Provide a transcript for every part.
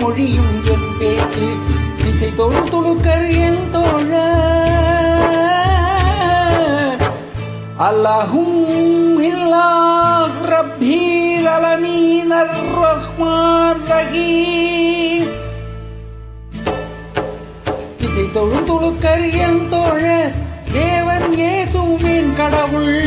மொழியும் என் பேச்சு. திசை தொழு துளுக்கர் என் தோழ. அல்லாஹும் இல்லாஹ் ரப்பீல் அலமீன் அர் ரஹ்மான் ரஹீம். திசை தொழு துளுக்கர் என் தோழ. தேவன் ஏசுவின் கடவுள்.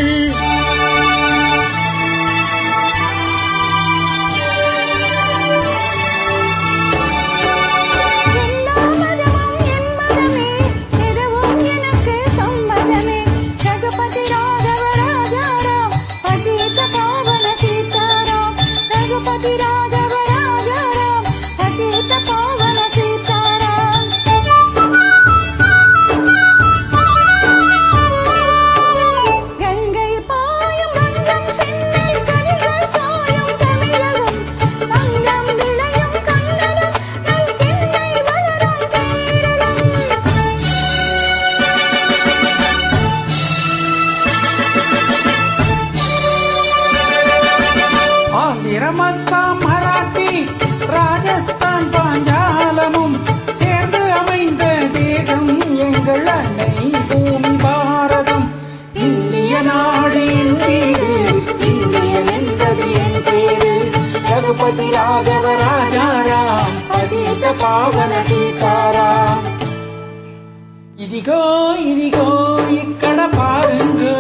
పతి రాఘవ రాజారాం పతిత పావన సీతారాం ఇదిగో ఇదిగో ఇక్కడ పారుంగో.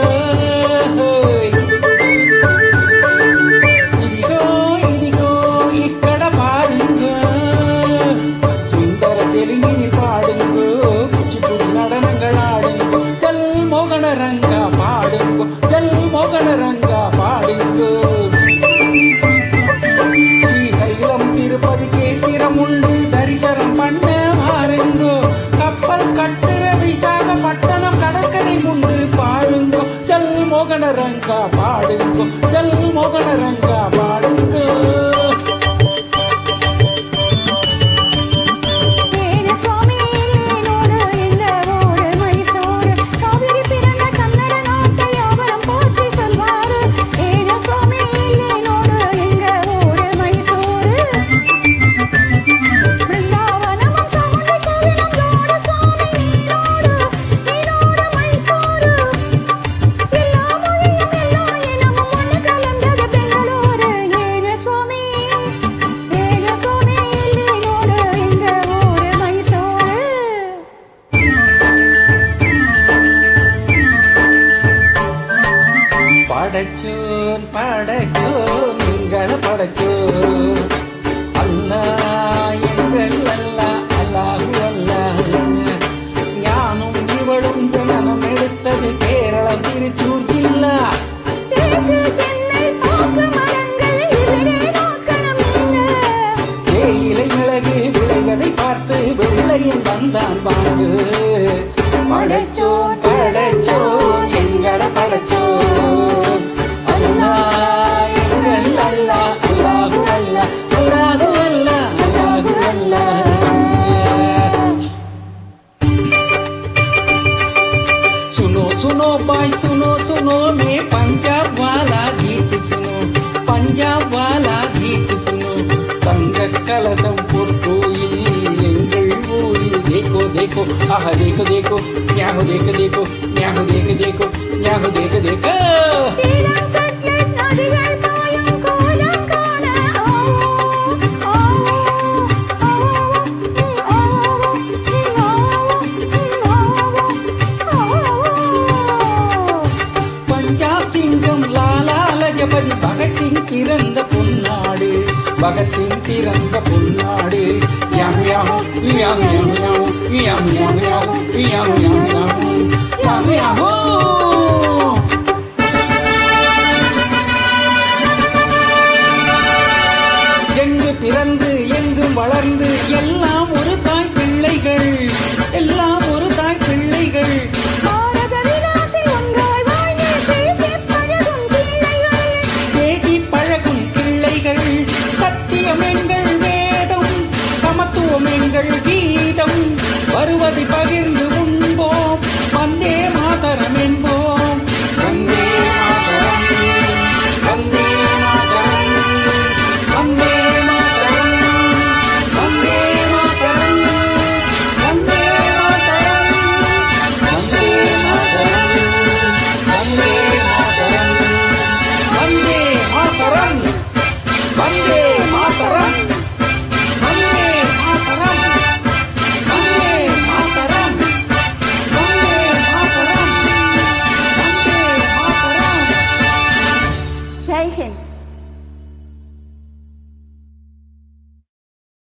படைச்சோ படைச்சோன் அல்லா எங்கள் அல்லா அல்லாஹு அல்லாஹ் ஞானும் இவளும் ஜனனம் எடுத்தது கேரளம் திருச்சூர் ஜில்லா. தேயிலை மிளகு விளைவதை பார்த்து வெள்ளையும் வந்தான் படைச்சோன் படைச்சோன் படைச்சோன் भाई सुनो सुनो मैं पंजाब वाला गीत सुनो पंजाब वाला गीत सुनो तंग कलसम पुरको देखो देखो आह देखो देखो न्याहो देखो देखो न्याहो देखो देखो न्याहो देखो देखो भगत सिंह की रंग फुलनाड़े याम याम याम याम याम याम याम याम याम याम याम याम याम